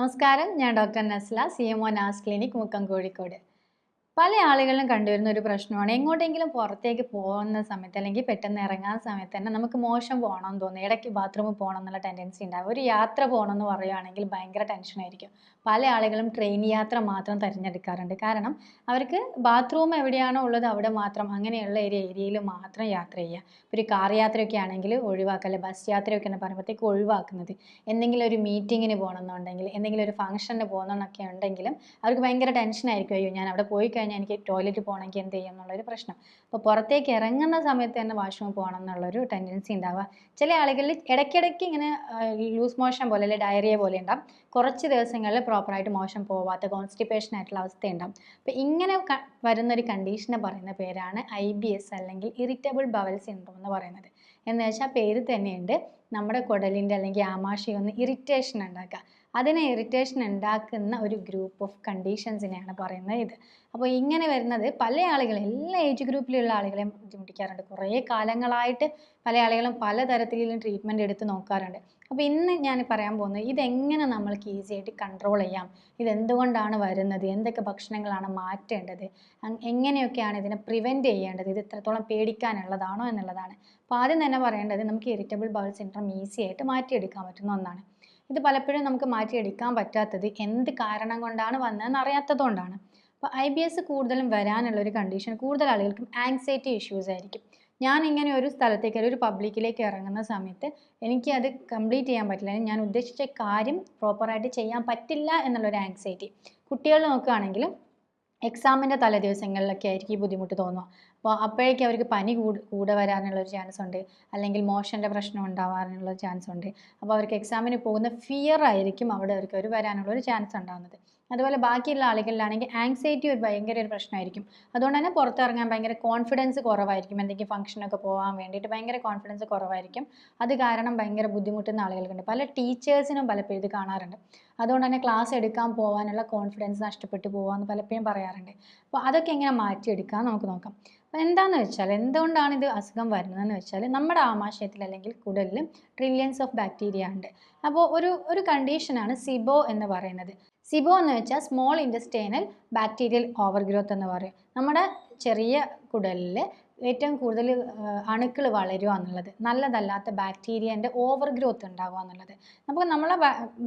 നമസ്കാരം. ഞാൻ doctor Nasla C M O Naz clinic Mukkam Kozhikode. പല ആളുകളിലും കണ്ടുവരുന്ന ഒരു പ്രശ്നമാണ്. എങ്ങോട്ടെങ്കിലും പുറത്തേക്ക് പോകുന്ന സമയത്ത് അല്ലെങ്കിൽ പെട്ടെന്ന് ഇറങ്ങാൻ സമയത്ത് തന്നെ നമുക്ക് മോശം പോകണമെന്ന് തോന്നുന്നു. ഇടയ്ക്ക് ബാത്റൂമിൽ പോകണം എന്നുള്ള ടെൻഡൻസി ഉണ്ടാവും. ഒരു യാത്ര പോകണം എന്ന് പറയുകയാണെങ്കിൽ ഭയങ്കര ടെൻഷനായിരിക്കും പല ആളുകളും ട്രെയിൻ യാത്ര മാത്രം തിരഞ്ഞെടുക്കാറുണ്ട്. കാരണം അവർക്ക് ബാത്റൂം എവിടെയാണോ ഉള്ളത് അവിടെ മാത്രം അങ്ങനെയുള്ള ഒരു ഏരിയയിൽ മാത്രം യാത്ര ചെയ്യുക. ഒരു കാർ യാത്രയൊക്കെ ആണെങ്കിൽ ഒഴിവാക്കല്ല ബസ് യാത്രയൊക്കെ എന്ന് പറയുമ്പോഴത്തേക്ക് ഒഴിവാക്കുന്നത്. എന്തെങ്കിലും ഒരു മീറ്റിങ്ങിന് പോകണമെന്നുണ്ടെങ്കിൽ എന്തെങ്കിലും ഒരു ഫംഗ്ഷന് പോകണമെന്നൊക്കെ ഉണ്ടെങ്കിലും അവർക്ക് ഭയങ്കര ടെൻഷനായിരിക്കും അയ്യോ ഞാൻ അവിടെ പോയി കഴിഞ്ഞാൽ എനിക്ക് ടോയ്ലറ്റ് പോകണമെങ്കിൽ എന്ത് ചെയ്യും എന്നുള്ളൊരു പ്രശ്നം. അപ്പോൾ പുറത്തേക്ക് ഇറങ്ങുന്ന സമയത്ത് തന്നെ വാഷ്റൂമിൽ പോകണം എന്നുള്ളൊരു ടെൻഡൻസി ഉണ്ടാവുക. ചില ആളുകളിൽ ഇടയ്ക്കിടയ്ക്ക് ഇങ്ങനെ ലൂസ് മോഷൻ പോലെ അല്ലെങ്കിൽ ഡയറിയ പോലെ ഉണ്ടാവും. കുറച്ച് ദിവസങ്ങളിൽ പ്രോപ്പറായിട്ട് മോശം പോവാത്ത കോൺസ്റ്റിപ്പേഷൻ ആയിട്ടുള്ള അവസ്ഥ ഉണ്ടാവും അപ്പോൾ ഇങ്ങനെ വരുന്നൊരു കണ്ടീഷനെ പറയുന്ന പേരാണ് ഐ ബി എസ് അല്ലെങ്കിൽ ഇറിറ്റബിൾ ബവൽ സിൻഡ്രോം എന്ന് പറയുന്നത്. എന്ന് വെച്ചാൽ പേര് തന്നെയുണ്ട്. നമ്മുടെ കുടലിന്റെ അല്ലെങ്കിൽ ആമാശയം ഒന്ന് ഇറിറ്റേഷൻ ഉണ്ടാക്കുക. അതിനെ ഇറിറ്റേഷൻ ഉണ്ടാക്കുന്ന ഒരു ഗ്രൂപ്പ് ഓഫ് കണ്ടീഷൻസിനെയാണ് പറയുന്നത് ഇത്. അപ്പോൾ ഇങ്ങനെ വരുന്നത് പല ആളുകളും എല്ലാ ഏജ് ഗ്രൂപ്പിലുള്ള ആളുകളെയും ബുദ്ധിമുട്ടിക്കാറുണ്ട്. കുറേ കാലങ്ങളായിട്ട് പല ആളുകളും പല തരത്തിലും ട്രീറ്റ്മെന്റ് എടുത്ത് നോക്കാറുണ്ട്. അപ്പോൾ ഇന്ന് ഞാൻ പറയാൻ പോകുന്നത് ഇതെങ്ങനെ നമ്മൾക്ക് ഈസി ആയിട്ട് കൺട്രോൾ ചെയ്യാം? ഇതെന്തുകൊണ്ടാണ് വരുന്നത്? എന്തൊക്കെ ഭക്ഷണങ്ങളാണ് മാറ്റേണ്ടത്? എങ്ങനെയൊക്കെയാണ് ഇതിനെ പ്രിവെന്റ് ചെയ്യേണ്ടത്? ഇത് എത്രത്തോളം പേടിക്കാനുള്ളതാണോ എന്നുള്ളതാണ്. അപ്പോൾ ആദ്യം തന്നെ പറയേണ്ടത് നമുക്ക് ഇറിറ്റബിൾ ബൗൾ സിൻഡ്രം ഈസി ആയിട്ട് മാറ്റിയെടുക്കാൻ പറ്റുന്ന ഒന്നാണ്. ഇത് പലപ്പോഴും നമുക്ക് മാറ്റിയെടുക്കാൻ പറ്റാത്തത് എന്ത് കാരണം കൊണ്ടാണ് വന്നതെന്ന് അറിയാത്തതുകൊണ്ടാണ് അപ്പോൾ ഐ ബി എസ് കൂടുതലും വരാനുള്ള ഒരു കണ്ടീഷൻ കൂടുതൽ ആളുകൾക്കും ആങ്സൈറ്റി ഇഷ്യൂസ് ആയിരിക്കും. ഞാൻ ഇങ്ങനെ ഒരു സ്ഥലത്തേക്ക് ഒരു പബ്ലിക്കിലേക്ക് ഇറങ്ങുന്ന സമയത്ത് എനിക്ക് അത് കംപ്ലീറ്റ് ചെയ്യാൻ പറ്റില്ല. ഞാൻ ഉദ്ദേശിച്ച കാര്യം പ്രോപ്പറായിട്ട് ചെയ്യാൻ പറ്റില്ല എന്നുള്ളൊരു ആങ്സൈറ്റി കുട്ടികൾ നോക്കുകയാണെങ്കിലും എക്സാമിന്റെ തലേദിവസങ്ങളിലൊക്കെ ആയിരിക്കും ഈ ബുദ്ധിമുട്ട് തോന്നുക. അപ്പോൾ അപ്പോഴേക്കും അവർക്ക് പനി കൂട് വരാനുള്ളൊരു ചാൻസ് ഉണ്ട്. അല്ലെങ്കിൽ മോഷന്റെ പ്രശ്നം ഉണ്ടാവാനുള്ള ചാൻസ് ഉണ്ട്. അപ്പോൾ അവർക്ക് എക്സാമിന് പോകുന്ന ഫിയർ ആയിരിക്കും അവിടെ അവർക്ക് ഒരു വരാനുള്ള ഒരു ചാൻസ് ഉണ്ടാകുന്നത് അതുപോലെ ബാക്കിയുള്ള ആളുകളിലാണെങ്കിൽ ആങ്സൈറ്റി ഒരു ഭയങ്കര ഒരു പ്രശ്നമായിരിക്കും. അതുകൊണ്ട് തന്നെ പുറത്തിറങ്ങാൻ ഭയങ്കര കോൺഫിഡൻസ് കുറവായിരിക്കും. എന്തെങ്കിലും ഫംഗ്ഷനൊക്കെ പോകാൻ വേണ്ടിയിട്ട് ഭയങ്കര കോൺഫിഡൻസ് കുറവായിരിക്കും. അത് കാരണം ഭയങ്കര ബുദ്ധിമുട്ടുന്ന ആളുകൾക്കുണ്ട്. പല ടീച്ചേഴ്സിനും പലപ്പോഴും ഇത് കാണാറുണ്ട്. അതുകൊണ്ട് തന്നെ ക്ലാസ് എടുക്കാൻ പോകാനുള്ള കോൺഫിഡൻസ് നഷ്ടപ്പെട്ടു പോകാമെന്ന് പലപ്പോഴും പറയാറുണ്ട്. അപ്പോൾ അതൊക്കെ എങ്ങനെ മാറ്റിയെടുക്കാം നമുക്ക് നോക്കാം. അപ്പോൾ എന്താണെന്ന് വെച്ചാൽ എന്തുകൊണ്ടാണ് ഇത് അസുഖം വരുന്നതെന്ന് വെച്ചാൽ നമ്മുടെ ആമാശയത്തിൽ അല്ലെങ്കിൽ കുടലിൽ ട്രില്യൻസ് ഓഫ് ബാക്ടീരിയ ഉണ്ട്. അപ്പോൾ ഒരു ഒരു കണ്ടീഷനാണ് സിബോ എന്ന് പറയുന്നത്. സിബോ എന്ന് വെച്ചാൽ small intestinal bacterial over growth എന്ന് പറയും. നമ്മുടെ ചെറിയ കുടലിൽ ഏറ്റവും കൂടുതൽ അണുക്കൾ വളരുക എന്നുള്ളത് നല്ലതല്ലാത്ത ബാക്ടീരിയന്റെ ഓവർ ഗ്രോത്ത് ഉണ്ടാവുക എന്നുള്ളത്. അപ്പോൾ നമ്മളെ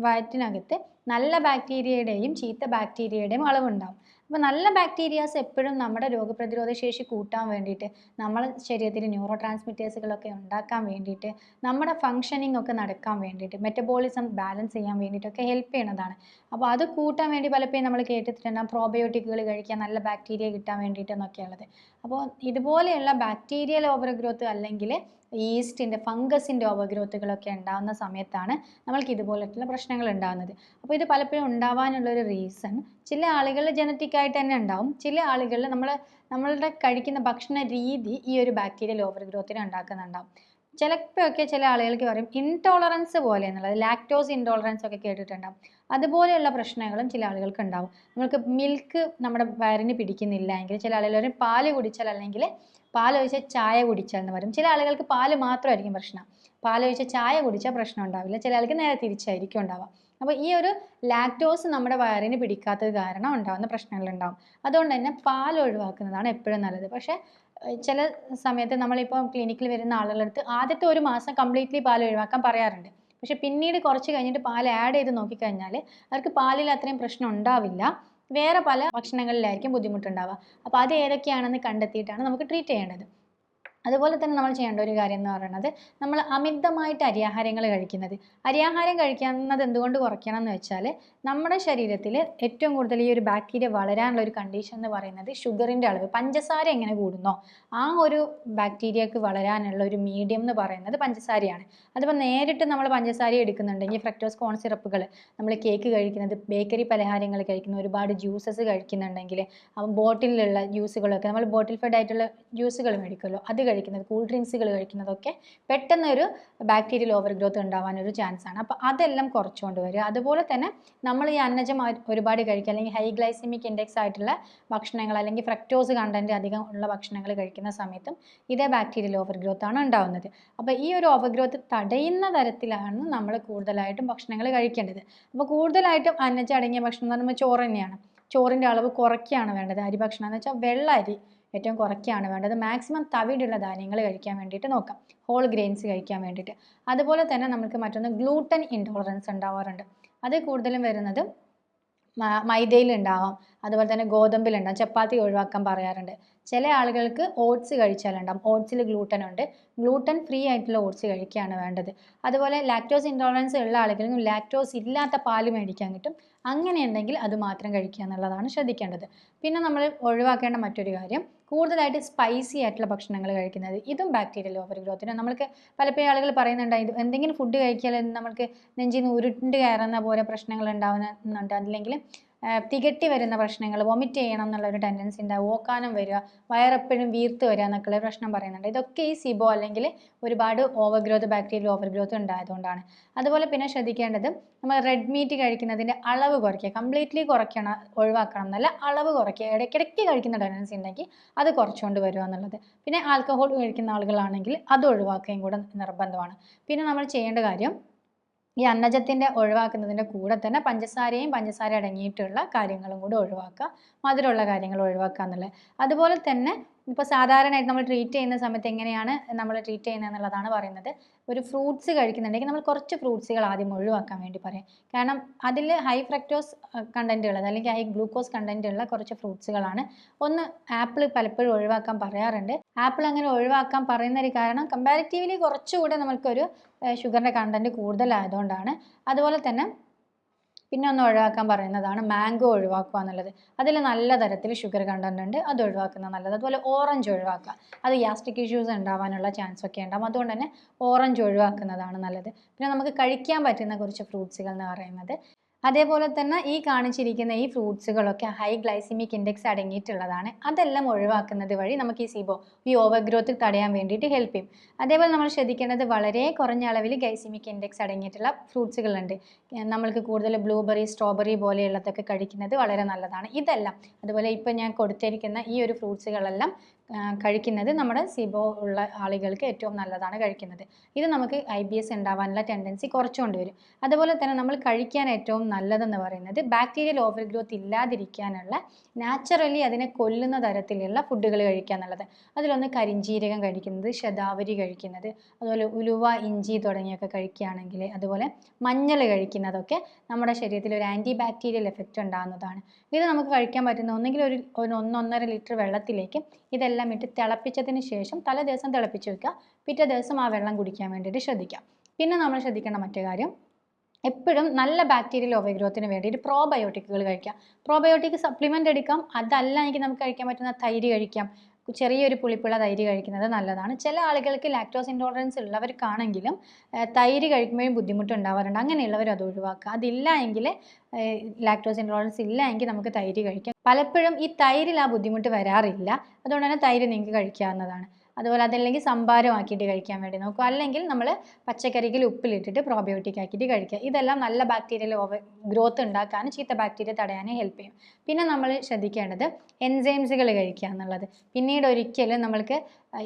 വയറ്റിനകത്ത് നല്ല ബാക്ടീരിയയുടെയും ചീത്ത ബാക്ടീരിയയുടെയും അളവുണ്ടാവും. അപ്പോൾ നല്ല ബാക്ടീരിയാസ് എപ്പോഴും നമ്മുടെ രോഗപ്രതിരോധ ശേഷി കൂട്ടാൻ വേണ്ടിയിട്ട് നമ്മളെ ശരീരത്തിൽ ന്യൂറോ ട്രാൻസ്മിറ്റേഴ്സുകളൊക്കെ ഉണ്ടാക്കാൻ വേണ്ടിയിട്ട് നമ്മുടെ ഫങ്ഷനിങ് ഒക്കെ നടക്കാൻ വേണ്ടിയിട്ട് മെറ്റബോളിസം ബാലൻസ് ചെയ്യാൻ വേണ്ടിയിട്ടൊക്കെ ഹെൽപ്പ് ചെയ്യണതാണ് അപ്പോൾ അത് കൂട്ടാൻ വേണ്ടി പലപ്പോഴും നമ്മൾ കേട്ടിട്ടുണ്ടാകും പ്രോബയോട്ടിക്കുകൾ കഴിക്കാൻ നല്ല ബാക്ടീരിയ കിട്ടാൻ വേണ്ടിയിട്ടെന്നൊക്കെയുള്ളത്. അപ്പോൾ ഇതുപോലെയുള്ള ബാക്ടീരിയൽ ഓവർ ഗ്രോത്ത് അല്ലെങ്കിൽ ഈസ്റ്റിന്റെ ഫംഗസിന്റെ ഓവർ ഗ്രോത്തുകളൊക്കെ ഉണ്ടാകുന്ന സമയത്താണ് നമ്മൾക്ക് ഇതുപോലെയുള്ള പ്രശ്നങ്ങൾ ഉണ്ടാകുന്നത് അപ്പോൾ ഇത് പലപ്പോഴും ഉണ്ടാവാനുള്ളൊരു റീസൺ ചില ആളുകളിൽ ജനറ്റിക്കായിട്ട് തന്നെ ഉണ്ടാവും. ചില ആളുകളിൽ നമ്മൾ നമ്മളുടെ കഴിക്കുന്ന ഭക്ഷണ രീതി ഈ ഒരു ബാക്ടീരിയൽ ഓവർ ഗ്രോത്തിനെ ഉണ്ടാക്കുന്നുണ്ടാവും. ചിലപ്പോഴൊക്കെ ചില ആളുകൾക്ക് പറയും ഇൻടോളറൻസ് പോലെ എന്നുള്ളത് ലാക്ടോസ് ഇൻടോളറൻസ് ഒക്കെ കേട്ടിട്ടുണ്ടാവും. അതുപോലെയുള്ള പ്രശ്നങ്ങളും ചില ആളുകൾക്ക് ഉണ്ടാവും. നമുക്ക് മിൽക്ക് നമ്മുടെ വയറിന് പിടിക്കുന്നില്ല എങ്കിൽ ചില ആളുകൾ പാൽ കുടിച്ചാൽ അല്ലെങ്കിൽ പാൽ ഒഴിച്ച ചായ കുടിച്ചാൽ എന്ന് പറയും. ചില ആളുകൾക്ക് പാൽ മാത്രമായിരിക്കും പ്രശ്നം. പാൽ ഒഴിച്ച ചായ കുടിച്ചാൽ പ്രശ്നം ഉണ്ടാവില്ല. ചില ആൾക്ക് നേരെ തിരിച്ചായിരിക്കും ഉണ്ടാവുക. അപ്പോൾ ഈ ഒരു ലാക്ടോസ് നമ്മുടെ വയറിന് പിടിക്കാത്തത് കാരണം ഉണ്ടാകുന്ന പ്രശ്നങ്ങളുണ്ടാവും. അതുകൊണ്ട് തന്നെ പാൽ ഒഴിവാക്കുന്നതാണ് എപ്പോഴും നല്ലത്. പക്ഷേ ചില സമയത്ത് നമ്മളിപ്പോൾ ക്ലിനിക്കിൽ വരുന്ന ആളുകളുടെ അടുത്ത് ആദ്യത്തെ ഒരു മാസം കംപ്ലീറ്റ്ലി പാൽ ഒഴിവാക്കാൻ പറയാറുണ്ട്. പക്ഷെ പിന്നീട് കുറച്ച് കഴിഞ്ഞിട്ട് പാൽ ആഡ് ചെയ്ത് നോക്കിക്കഴിഞ്ഞാൽ അവർക്ക് പാലിൽ അത്രയും പ്രശ്നം ഉണ്ടാവില്ല. വേറെ പല ഭക്ഷണങ്ങളിലായിരിക്കും ബുദ്ധിമുട്ടുണ്ടാവുക. അപ്പോൾ അത് ഏതൊക്കെയാണെന്ന് കണ്ടെത്തിയിട്ടാണ് നമുക്ക് ട്രീറ്റ് ചെയ്യേണ്ടത്. അതുപോലെ തന്നെ നമ്മൾ ചെയ്യേണ്ട ഒരു കാര്യം എന്ന് പറയുന്നത് നമ്മൾ അമിതമായിട്ട് അരിയാഹാരങ്ങൾ കഴിക്കുന്നത്. അരിയാഹാരം കഴിക്കുന്നത് എന്തുകൊണ്ട് കുറയ്ക്കണം എന്ന് വെച്ചാൽ നമ്മുടെ ശരീരത്തിൽ ഏറ്റവും കൂടുതൽ ഈ ഒരു ബാക്ടീരിയ വളരാനുള്ള ഒരു കണ്ടീഷൻ എന്ന് പറയുന്നത് ഷുഗറിന്റെ അളവ്. പഞ്ചസാര എങ്ങനെ കൂടുന്നോ ആ ഒരു ബാക്ടീരിയക്ക് വളരാനുള്ള ഒരു മീഡിയം എന്ന് പറയുന്നത് പഞ്ചസാരയാണ്. അതിപ്പോൾ നേരിട്ട് നമ്മൾ പഞ്ചസാര എടുക്കുന്നുണ്ടെങ്കിൽ ഫ്രക്ടോസ് കോൺ സിറപ്പുകൾ നമ്മൾ കേക്ക് കഴിക്കുന്നത് ബേക്കറി പലഹാരങ്ങൾ കഴിക്കുന്ന ഒരുപാട് ജ്യൂസസ് കഴിക്കുന്നുണ്ടെങ്കിൽ ബോട്ടിലുള്ള ജ്യൂസുകളൊക്കെ നമ്മൾ ബോട്ടിൽ ഫെഡ് ആയിട്ടുള്ള ജ്യൂസുകൾ മേടിക്കുമല്ലോ അത് കഴിക്കുന്നത് കൂൾ ഡ്രിങ്ക്സുകൾ കഴിക്കുന്നതൊക്കെ പെട്ടെന്നൊരു ബാക്ടീരിയൽ ഓവർ ഗ്രോത്ത് ഉണ്ടാവാൻ ഒരു ചാൻസ് ആണ്. അപ്പോൾ അതെല്ലാം കുറച്ചുകൊണ്ട് വരിക. അതുപോലെ തന്നെ നമ്മൾ ഈ അന്നജം ഒരുപാട് കഴിക്കുക. അല്ലെങ്കിൽ ഹൈ ഗ്ലൈസിമിക് ഇൻഡെക്സ് ആയിട്ടുള്ള ഭക്ഷണങ്ങൾ അല്ലെങ്കിൽ ഫ്രക്ടോസ് കണ്ടന്റ് അധികം ഉള്ള ഭക്ഷണങ്ങൾ കഴിക്കുന്ന സമയത്തും ഇതേ ബാക്ടീരിയൽ ഓവർ ഗ്രോത്ത് ആണ് ഉണ്ടാവുന്നത്. അപ്പോൾ ഈ ഒരു ഓവർ ഗ്രോത്ത് തടയുന്ന തരത്തിലാണ് നമ്മൾ കൂടുതലായിട്ടും ഭക്ഷണങ്ങൾ കഴിക്കേണ്ടത്. അപ്പോൾ കൂടുതലായിട്ടും അന്നജം അടങ്ങിയ ഭക്ഷണം എന്ന് പറയുമ്പോൾ ചോറ് തന്നെയാണ്. ചോറിന്റെ അളവ് കുറയ്ക്കുകയാണ് വേണ്ടത്. അരി ഭക്ഷണം എന്ന് വെച്ചാൽ വെള്ള അരി. ഏറ്റവും കുറയ്ക്കുകയാണ് വേണ്ടത്. മാക്സിമം തവിടുള്ള ധാന്യങ്ങൾ കഴിക്കാൻ വേണ്ടിയിട്ട് നോക്കാം. ഹോൾ ഗ്രെയിൻസ് കഴിക്കാൻ വേണ്ടിയിട്ട്. അതുപോലെ തന്നെ നമുക്ക് മറ്റൊന്ന് ഗ്ലൂട്ടൻ ഇൻടോളറൻസ് ഉണ്ടാവാറുണ്ട്. അത് കൂടുതലും വരുന്നത് മൈദയിലുണ്ടാവാം അതുപോലെ തന്നെ ഗോതമ്പിലുണ്ടാവും ചപ്പാത്തി ഒഴിവാക്കാൻ പറയാറുണ്ട്. ചില ആളുകൾക്ക് ഓട്സ് കഴിച്ചാലുണ്ടാവും ഓട്സിൽ ഗ്ലൂട്ടൻ ഉണ്ട്. ഗ്ലൂട്ടൻ ഫ്രീ ആയിട്ടുള്ള ഓട്സ് കഴിക്കുകയാണ് വേണ്ടത്. അതുപോലെ ലാക്ടോസ് ഇൻടോളറൻസ് ഉള്ള ആളുകൾക്കും ലാക്ടോസ് ഇല്ലാത്ത പാൽ മേടിക്കാൻ കിട്ടും. അങ്ങനെ ഉണ്ടെങ്കിൽ അത് മാത്രം കഴിക്കുക എന്നുള്ളതാണ് ശ്രദ്ധിക്കേണ്ടത്. പിന്നെ നമ്മൾ ഒഴിവാക്കേണ്ട മറ്റൊരു കാര്യം കൂടുതലായിട്ട് സ്പൈസി ആയിട്ടുള്ള ഭക്ഷണങ്ങൾ കഴിക്കുന്നത്. ഇതും ബാക്ടീരിയൽ ഓവർ ഗ്രോത്തിന് നമ്മൾക്ക് പലപ്പോഴും ആളുകൾ പറയുന്നുണ്ട് ഇത് എന്തെങ്കിലും ഫുഡ് കഴിച്ചാൽ നമുക്ക് നെഞ്ചിൽ നിന്ന് ഉരുണ്ട് കയറുന്ന പോലെ പ്രശ്നങ്ങൾ ഉണ്ടാവുന്നുണ്ട് അല്ലെങ്കിൽ തികട്ടി വരുന്ന പ്രശ്നങ്ങൾ വൊമിറ്റ് ചെയ്യണം എന്നുള്ളൊരു ടെൻഡൻസി ഉണ്ടാവും. ഓക്കാനം വരിക വയറെപ്പോഴും വീർത്ത് വരിക എന്നൊക്കെയുള്ള പ്രശ്നം പറയുന്നുണ്ട്. ഇതൊക്കെ ഈ സിബോ അല്ലെങ്കിൽ ഒരുപാട് over growth bacterial over growth ഉണ്ടായതുകൊണ്ടാണ്. അതുപോലെ പിന്നെ ശ്രദ്ധിക്കേണ്ടത് നമ്മൾ റെഡ് മീറ്റ് കഴിക്കുന്നതിന്റെ അളവ് കുറയ്ക്കുക. കംപ്ലീറ്റ്ലി കുറയ്ക്കണം ഒഴിവാക്കണം എന്നല്ല അളവ് കുറയ്ക്കുക. ഇടയ്ക്കിടയ്ക്ക് കഴിക്കുന്ന ടെൻഡൻസി ഉണ്ടെങ്കിൽ അത് കുറച്ചുകൊണ്ട് വരിക എന്നുള്ളത്. പിന്നെ ആൽക്കഹോൾ കഴിക്കുന്ന ആളുകളാണെങ്കിൽ അത് ഒഴിവാക്കുകയും കൂടെ നിർബന്ധമാണ്. പിന്നെ നമ്മൾ ചെയ്യേണ്ട കാര്യം ഈ അന്നജത്തിന്റെ ഒഴിവാക്കുന്നതിന്റെ കൂടെ തന്നെ പഞ്ചസാരയും പഞ്ചസാര അടങ്ങിയിട്ടുള്ള കാര്യങ്ങളും കൂടി ഒഴിവാക്കുക മധുരമുള്ള കാര്യങ്ങൾ ഒഴിവാക്കുക എന്നുള്ളത്. അതുപോലെ തന്നെ ഇപ്പോൾ സാധാരണയായിട്ട് നമ്മൾ ട്രീറ്റ് ചെയ്യുന്ന സമയത്ത് എങ്ങനെയാണ് നമ്മൾ ട്രീറ്റ് ചെയ്യുന്നത് എന്നുള്ളതാണ് പറയുന്നത്. ഒരു ഫ്രൂട്ട്സ് കഴിക്കുന്നുണ്ടെങ്കിൽ നമ്മൾ കുറച്ച് ഫ്രൂട്ട്സുകൾ ആദ്യം ഒഴിവാക്കാൻ വേണ്ടി പറയാം. കാരണം അതിൽ ഹൈ ഫ്രക്ടോസ് കണ്ടന്റ് ഉള്ളത് അല്ലെങ്കിൽ ഹൈ ഗ്ലൂക്കോസ് കണ്ടന്റ് ഉള്ള കുറച്ച് ഫ്രൂട്ട്സുകളാണ് ഒന്ന് ആപ്പിൾ പലപ്പോഴും ഒഴിവാക്കാൻ പറയാറുണ്ട്. ആപ്പിൾ അങ്ങനെ ഒഴിവാക്കാൻ പറയുന്ന ഒരു കാരണം കമ്പാരിറ്റീവ്ലി കുറച്ചുകൂടെ നമുക്കൊരു ഷുഗറിന്റെ കണ്ടന്റ് കൂടുതലായതുകൊണ്ടാണ്. അതുപോലെ തന്നെ പിന്നെ ഒന്ന് ഒഴിവാക്കാൻ പറയുന്നതാണ് മാംഗോ ഒഴിവാക്കുക എന്നുള്ളത്. അതിൽ നല്ല തരത്തിൽ ഷുഗർ കണ്ടന്റ് ഉണ്ട് അത് ഒഴിവാക്കുന്നത് നല്ലത്. അതുപോലെ ഓറഞ്ച് ഒഴിവാക്കുക. അത് ഗ്യാസ്ട്രിക് ഇഷ്യൂസ് ഉണ്ടാവാനുള്ള ചാൻസ് ഒക്കെ ഉണ്ടാവും. അതുകൊണ്ട് തന്നെ ഓറഞ്ച് ഒഴിവാക്കുന്നതാണ് നല്ലത്. പിന്നെ നമുക്ക് കഴിക്കാൻ പറ്റുന്ന കുറച്ച് ഫ്രൂട്ട്സുകൾ എന്ന് പറയുന്നത് അതേപോലെ തന്നെ ഈ കാണിച്ചിരിക്കുന്ന ഈ ഫ്രൂട്ട്സുകളൊക്കെ ഹൈ ഗ്ലൈസിമിക് ഇൻഡെക്സ് അടങ്ങിയിട്ടുള്ളതാണ്. അതെല്ലാം ഒഴിവാക്കുന്നത് വഴി നമുക്ക് ഈ സിബോ ഈ ഓവർ ഗ്രോത്ത് തടയാൻ വേണ്ടിയിട്ട് ഹെൽപ്പ് ചെയ്യും. അതേപോലെ നമ്മൾ ശ്രദ്ധിക്കേണ്ടത് വളരെ കുറഞ്ഞ അളവിൽ ഗൈസിമിക് ഇൻഡെക്സ് അടങ്ങിയിട്ടുള്ള ഫ്രൂട്ട്സുകളുണ്ട്. നമ്മൾക്ക് കൂടുതൽ ബ്ലൂബെറി സ്ട്രോബെറി പോലെയുള്ളതൊക്കെ കഴിക്കുന്നത് വളരെ നല്ലതാണ്. ഇതെല്ലാം അതുപോലെ ഇപ്പോൾ ഞാൻ കൊടുത്തിരിക്കുന്ന ഈ ഒരു ഫ്രൂട്ട്സുകളെല്ലാം കഴിക്കുന്നത് നമ്മുടെ സിബോ ഉള്ള ആളുകൾക്ക് ഏറ്റവും നല്ലതാണ് കഴിക്കുന്നത്. ഇത് നമുക്ക് ഐ ബി എസ് ഉണ്ടാവാനുള്ള ടെൻഡൻസി കുറച്ചുകൊണ്ട് വരും. അതുപോലെ തന്നെ നമ്മൾ കഴിക്കാൻ ഏറ്റവും നല്ലതെന്ന് പറയുന്നത് ബാക്ടീരിയൽ ഓവർ ഗ്രോത്ത് ഇല്ലാതിരിക്കാനുള്ള നാച്ചുറലി അതിനെ കൊല്ലുന്ന തരത്തിലുള്ള ഫുഡുകൾ കഴിക്കുക എന്നുള്ളത്. അതിലൊന്ന് കരിഞ്ജീരകം കഴിക്കുന്നത് ശതാവരി കഴിക്കുന്നത് അതുപോലെ ഉലുവ ഇഞ്ചി തുടങ്ങിയൊക്കെ കഴിക്കുകയാണെങ്കിൽ അതുപോലെ മഞ്ഞൾ കഴിക്കുന്നതൊക്കെ നമ്മുടെ ശരീരത്തിൽ ഒരു ആന്റി ബാക്ടീരിയൽ എഫക്റ്റ് ഉണ്ടാകുന്നതാണ് ഇത് നമുക്ക് കഴിക്കാൻ പറ്റുന്ന ഒന്നെങ്കിൽ ഒരു ഒന്നൊന്നര ലിറ്റർ വെള്ളത്തിലേക്ക് ഇതെല്ലാം ഇട്ട് തിളപ്പിച്ചതിന് ശേഷം തലേ ദിവസം തിളപ്പിച്ച് വെക്കുക. പിറ്റേ ദിവസം ആ വെള്ളം കുടിക്കാൻ വേണ്ടിയിട്ട് ശ്രദ്ധിക്കാം പിന്നെ നമ്മൾ ശ്രദ്ധിക്കേണ്ട മറ്റു കാര്യം എപ്പോഴും നല്ല ബാക്ടീരിയൽ ഓവഗ്രോത്തിന് വേണ്ടിയിട്ട് പ്രോബയോട്ടിക്കുകൾ കഴിക്കാം പ്രോബയോട്ടിക് സപ്ലിമെന്റ് എടുക്കാം. അതല്ല എങ്കിൽ നമുക്ക് കഴിക്കാൻ പറ്റുന്ന തൈര് കഴിക്കാം. ചെറിയൊരു പുളിപ്പുള്ള തൈര് കഴിക്കുന്നത് നല്ലതാണ്. ചില ആളുകൾക്ക് ലാക്ടോസ് ഇൻടോളറൻസ് ഉള്ളവർക്കാണെങ്കിലും തൈര് കഴിക്കുമ്പോഴും ബുദ്ധിമുട്ടുണ്ടാവാറുണ്ട്. അങ്ങനെയുള്ളവർ അത് ഒഴിവാക്കുക. അതില്ല എങ്കിൽ ലാക്ടോസ് ഇൻടോളറൻസ് ഇല്ല എങ്കിൽ നമുക്ക് തൈര് കഴിക്കാം. പലപ്പോഴും ഈ തൈരിൽ ആ ബുദ്ധിമുട്ട് വരാറില്ല. അതുകൊണ്ട് തന്നെ തൈര് നിങ്ങൾക്ക് കഴിക്കാവുന്നതാണ്. അതുപോലെ അതല്ലെങ്കിൽ സംഭാരമാക്കിയിട്ട് കഴിക്കാൻ വേണ്ടി നോക്കുക അല്ലെങ്കിൽ നമ്മൾ പച്ചക്കറിയിൽ ഉപ്പിലിട്ടിട്ട് പ്രോബയോട്ടിക് ആക്കിയിട്ട് കഴിക്കുക. ഇതെല്ലാം നല്ല ബാക്ടീരിയൽ ഓവർ ഗ്രോത്ത് ഉണ്ടാക്കാനും ചീത്ത ബാക്ടീരിയ തടയാനും ഹെൽപ്പ് ചെയ്യും. പിന്നെ നമ്മൾ ശ്രദ്ധിക്കേണ്ടത് എൻസൈംസുകൾ കഴിക്കുക എന്നുള്ളത്. പിന്നീട് ഒരിക്കലും നമ്മൾക്ക്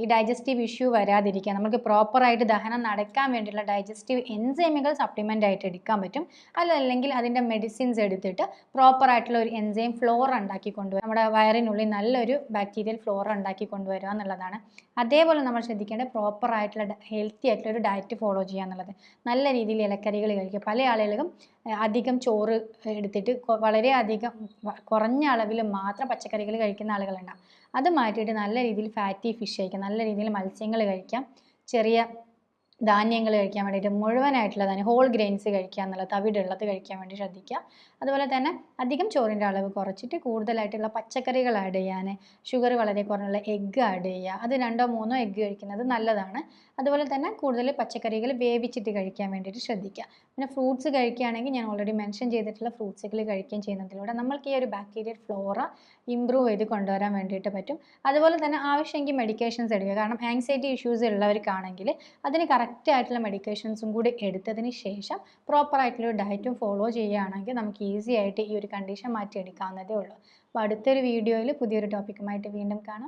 ഈ ഡൈജസ്റ്റീവ് ഇഷ്യൂ വരാതിരിക്കുക. നമുക്ക് പ്രോപ്പറായിട്ട് ദഹനം നടക്കാൻ വേണ്ടിയുള്ള ഡൈജസ്റ്റീവ് എൻസൈമുകൾ സപ്ലിമെന്റ് ആയിട്ട് എടുക്കാൻ പറ്റും. അല്ലെങ്കിൽ അതിന്റെ മെഡിസിൻസ് എടുത്തിട്ട് പ്രോപ്പറായിട്ടുള്ള ഒരു എൻസൈം ഫ്ലോർ ഉണ്ടാക്കി കൊണ്ടുവരും. നമ്മുടെ വയറിനുള്ളിൽ നല്ലൊരു ബാക്ടീരിയൽ ഫ്ലോർ ഉണ്ടാക്കി കൊണ്ടുവരിക എന്നുള്ളതാണ്. അതേപോലെ നമ്മൾ ശ്രദ്ധിക്കേണ്ടത് പ്രോപ്പർ ആയിട്ടുള്ള ഹെൽത്തി ആയിട്ടുള്ള ഒരു ഡയറ്റ് ഫോളോ ചെയ്യുക എന്നുള്ളത്. നല്ല രീതിയിൽ ഇലക്കറികൾ കഴിക്കുക. പല ആളുകളും അധികം ചോറ് എടുത്തിട്ട് വളരെ അധികം കുറഞ്ഞ അളവിൽ മാത്രം പച്ചക്കറികൾ കഴിക്കുന്ന ആളുകളുണ്ടാകും അത് മാറ്റിയിട്ട് നല്ല രീതിയിൽ ഫാറ്റി ഫിഷ് കഴിക്കുക നല്ല രീതിയിൽ മത്സ്യങ്ങൾ കഴിക്കാം. ചെറിയ ധാന്യങ്ങൾ കഴിക്കാൻ വേണ്ടിയിട്ട് മുഴുവനായിട്ടുള്ള ധാന്യം ഹോൾ ഗ്രെയിൻസ് കഴിക്കുക എന്നുള്ളത് തവിടുള്ളത് കഴിക്കാൻ വേണ്ടി ശ്രദ്ധിക്കുക. അതുപോലെ തന്നെ അധികം ചോറിന്റെ അളവ് കുറച്ചിട്ട് കൂടുതലായിട്ടുള്ള പച്ചക്കറികൾ ആഡ് ചെയ്യാൻ ഷുഗർ വളരെ കുറഞ്ഞുള്ള എഗ്ഗ് ആഡ് ചെയ്യുക. അത് രണ്ടോ മൂന്നോ എഗ്ഗ് കഴിക്കുന്നത് നല്ലതാണ്. അതുപോലെ തന്നെ കൂടുതൽ പച്ചക്കറികൾ വേവിച്ചിട്ട് കഴിക്കാൻ വേണ്ടിയിട്ട് ശ്രദ്ധിക്കുക. പിന്നെ ഫ്രൂട്ട്സ് കഴിക്കുകയാണെങ്കിൽ ഞാൻ ഓൾറെഡി മെൻഷൻ ചെയ്തിട്ടുള്ള ഫ്രൂട്ട്സുകൾ കഴിക്കുകയും ചെയ്യുന്നതിലൂടെ നമ്മൾക്ക് ഈ ഒരു ബാക്ടീരിയൽ ഫ്ലോറ ഇമ്പ്രൂവ് ചെയ്ത് കൊണ്ടുവരാൻ വേണ്ടിയിട്ട് പറ്റും. അതുപോലെ തന്നെ ആവശ്യമെങ്കിൽ മെഡിക്കേഷൻസ് എടുക്കുക കാരണം ആങ്സൈറ്റി ഇഷ്യൂസ് ഉള്ളവർക്കാണെങ്കിൽ അതിന് കറക്റ്റ് ആയിട്ടുള്ള മെഡിക്കേഷൻസും കൂടി എടുത്തതിന് ശേഷം പ്രോപ്പർ ആയിട്ടുള്ള ഡയറ്റും ഫോളോ ചെയ്യുകയാണെങ്കിൽ നമുക്ക് ഈസി ആയിട്ട് ഈ ഒരു കണ്ടീഷൻ മാറ്റിയെടുക്കാവുന്നതേ ഉള്ളൂ. അപ്പോൾ അടുത്തൊരു വീഡിയോയിൽ പുതിയൊരു ടോപ്പിക്കുമായിട്ട് വീണ്ടും കാണാം.